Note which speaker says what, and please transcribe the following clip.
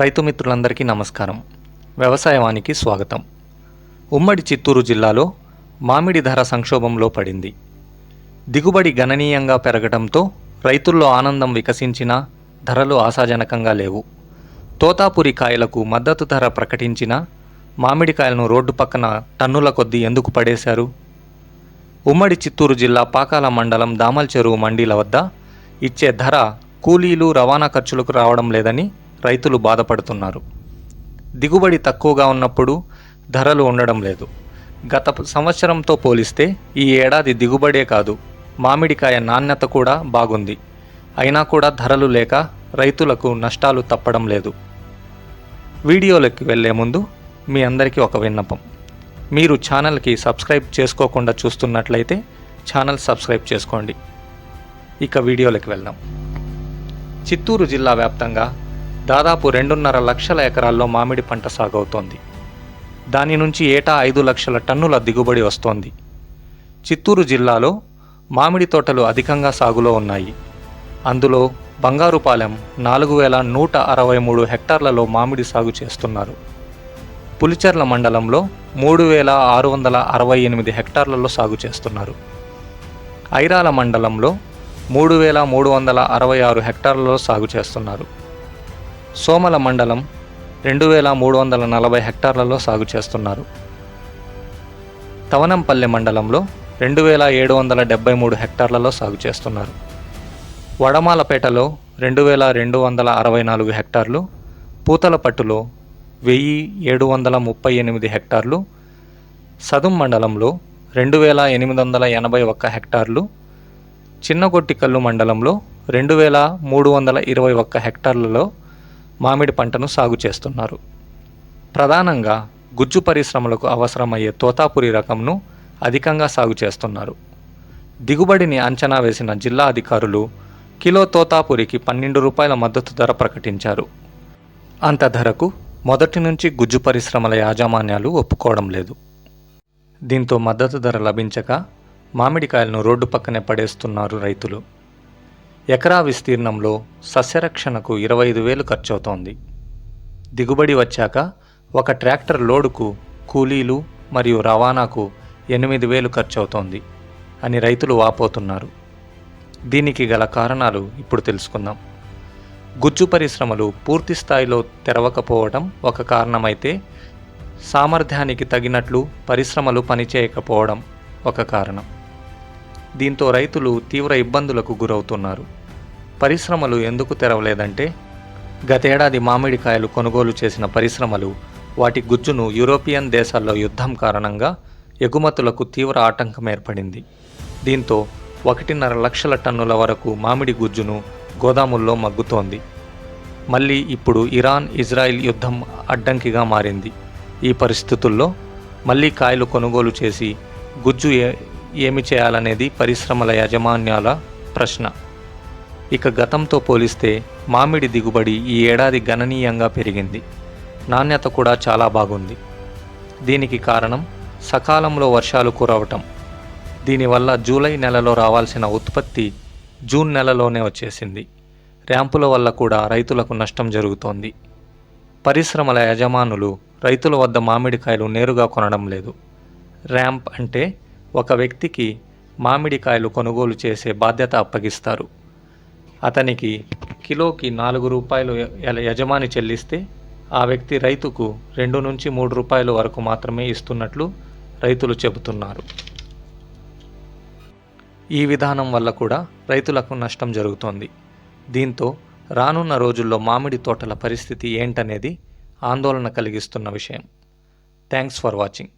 Speaker 1: రైతు మిత్రులందరికీ నమస్కారం. వ్యవసాయవానికి స్వాగతం. ఉమ్మడి చిత్తూరు జిల్లాలో మామిడి ధర సంక్షోభంలో పడింది. దిగుబడి గణనీయంగా పెరగడంతో రైతుల్లో ఆనందం వికసించినా ధరలు ఆశాజనకంగా లేవు. తోతాపురి కాయలకు మద్దతు ధర ప్రకటించిన మామిడికాయలను రోడ్డు పక్కన టన్నుల కొద్దీ ఎందుకు పడేశారు? ఉమ్మడి చిత్తూరు జిల్లా పాకాల మండలం దామల్చెరువు మండీల వద్ద ఇచ్చే ధర కూలీలు రవాణా ఖర్చులకు రావడం లేదని రైతులు బాధపడుతున్నారు. దిగుబడి తక్కువగా ఉన్నప్పుడు ధరలు ఉండడం లేదు. గత సంవత్సరంతో పోలిస్తే ఈ ఏడాది దిగుబడే కాదు మామిడికాయ నాణ్యత కూడా బాగుంది. అయినా కూడా ధరలు లేక రైతులకు నష్టాలు తప్పడం లేదు. వీడియోలోకి వెళ్ళే ముందు మీ అందరికీ ఒక విన్నపం. మీరు ఛానల్కి సబ్స్క్రైబ్ చేసుకోకుండా చూస్తున్నట్లయితే ఛానల్ సబ్స్క్రైబ్ చేసుకోండి. ఇక వీడియోలోకి వెళ్దాం. చిత్తూరు జిల్లా వ్యాప్తంగా దాదాపు రెండున్నర లక్షల ఎకరాల్లో మామిడి పంట సాగవుతోంది. దాని నుంచి ఏటా ఐదు లక్షల టన్నుల దిగుబడి వస్తోంది. చిత్తూరు జిల్లాలో మామిడి తోటలు అధికంగా సాగులో ఉన్నాయి. అందులో బంగారుపాలెం నాలుగు వేల నూట అరవై మూడు హెక్టార్లలో మామిడి సాగు చేస్తున్నారు. పులిచెర్ల మండలంలో మూడు వేల ఆరు వందల అరవై ఎనిమిది హెక్టార్లలో సాగు చేస్తున్నారు. ఐరాల మండలంలో మూడు వేల మూడు వందల అరవై ఆరు హెక్టార్లలో సాగు చేస్తున్నారు. సోమల మండలం రెండు వేల మూడు వందల నలభై హెక్టార్లలో సాగు చేస్తున్నారు. తవనంపల్లె మండలంలో రెండు వేల ఏడు వందల డెబ్బై మూడు హెక్టార్లలో సాగు చేస్తున్నారు. వడమాలపేటలో రెండు వేల రెండు వందల అరవై నాలుగు హెక్టార్లు పూతలపట్టులో వెయ్యి ఏడు వందల ముప్పై ఎనిమిది హెక్టార్లు సదుం మండలంలో రెండు వేల ఎనిమిది వందల ఎనభై ఒక్క హెక్టార్లు చిన్నగొట్టికల్లు మండలంలో రెండు వేల మూడు వందల ఇరవై ఒక్క హెక్టార్లలో మామిడి పంటను సాగు చేస్తున్నారు. ప్రధానంగా గుజ్జు పరిశ్రమలకు అవసరమయ్యే తోతాపురి రకంను అధికంగా సాగు చేస్తున్నారు. దిగుబడిని అంచనా వేసిన జిల్లా అధికారులు కిలో తోతాపురికి పన్నెండు రూపాయల మద్దతు ధర ప్రకటించారు. అంత ధరకు మొదటి నుంచి గుజ్జు పరిశ్రమల యాజమాన్యాలు ఒప్పుకోవడం లేదు. దీంతో మద్దతు ధర లభించక మామిడికాయలను రోడ్డు పక్కనే పడేస్తున్నారు రైతులు. ఎకరా విస్తీర్ణంలో సస్యరక్షణకు ఇరవై ఐదు వేలు ఖర్చవుతోంది. దిగుబడి వచ్చాక ఒక ట్రాక్టర్ లోడుకు కూలీలు మరియు రవాణాకు ఎనిమిది వేలు ఖర్చవుతోంది అని రైతులు వాపోతున్నారు. దీనికి గల కారణాలు ఇప్పుడు తెలుసుకుందాం. గుజ్జు పరిశ్రమలు పూర్తి స్థాయిలో తెరవకపోవడం ఒక కారణమైతే సామర్థ్యానికి తగినట్లు పరిశ్రమలు పనిచేయకపోవడం ఒక కారణం. దీంతో రైతులు తీవ్ర ఇబ్బందులకు గురవుతున్నారు. పరిశ్రమలు ఎందుకు తెరవలేదంటే గతేడాది మామిడికాయలు కొనుగోలు చేసిన పరిశ్రమలు వాటి గుజ్జును యూరోపియన్ దేశాల్లో యుద్ధం కారణంగా ఎగుమతులకు తీవ్ర ఆటంకం ఏర్పడింది. దీంతో ఒకటిన్నర లక్షల టన్నుల వరకు మామిడి గుజ్జును గోదాముల్లో మగ్గుతోంది. మళ్ళీ ఇప్పుడు ఇరాన్ ఇజ్రాయిల్ యుద్ధం అడ్డంకిగా మారింది. ఈ పరిస్థితుల్లో మళ్ళీ కాయలు కొనుగోలు చేసి గుజ్జు ఏ ఏమి చేయాలనేది పరిశ్రమల యాజమాన్యాల ప్రశ్న. ఇక గతంతో పోలిస్తే మామిడి దిగుబడి ఈ ఏడాది గణనీయంగా పెరిగింది. నాణ్యత కూడా చాలా బాగుంది. దీనికి కారణం సకాలంలో వర్షాలు కురవటం. దీనివల్ల జూలై నెలలో రావాల్సిన ఉత్పత్తి జూన్ నెలలోనే వచ్చేసింది. ర్యాంపుల వల్ల కూడా రైతులకు నష్టం జరుగుతోంది. పరిశ్రమల యజమానులు రైతుల వద్ద మామిడికాయలు నేరుగా కొనడం లేదు. ర్యాంప్ అంటే ఒక వ్యక్తికి మామిడికాయలు కొనుగోలు చేసే బాధ్యత అప్పగిస్తారు. అతనికి కిలోకి నాలుగు రూపాయలు యజమాని చెల్లిస్తే ఆ వ్యక్తి రైతుకు రెండు నుంచి మూడు రూపాయల వరకు మాత్రమే ఇస్తున్నట్లు రైతులు చెబుతున్నారు. ఈ విధానం వల్ల కూడా రైతులకు నష్టం జరుగుతోంది. దీంతో రానున్న రోజుల్లో మామిడి తోటల పరిస్థితి ఏంటనేది ఆందోళన కలిగిస్తున్న విషయం. Thanks for watching.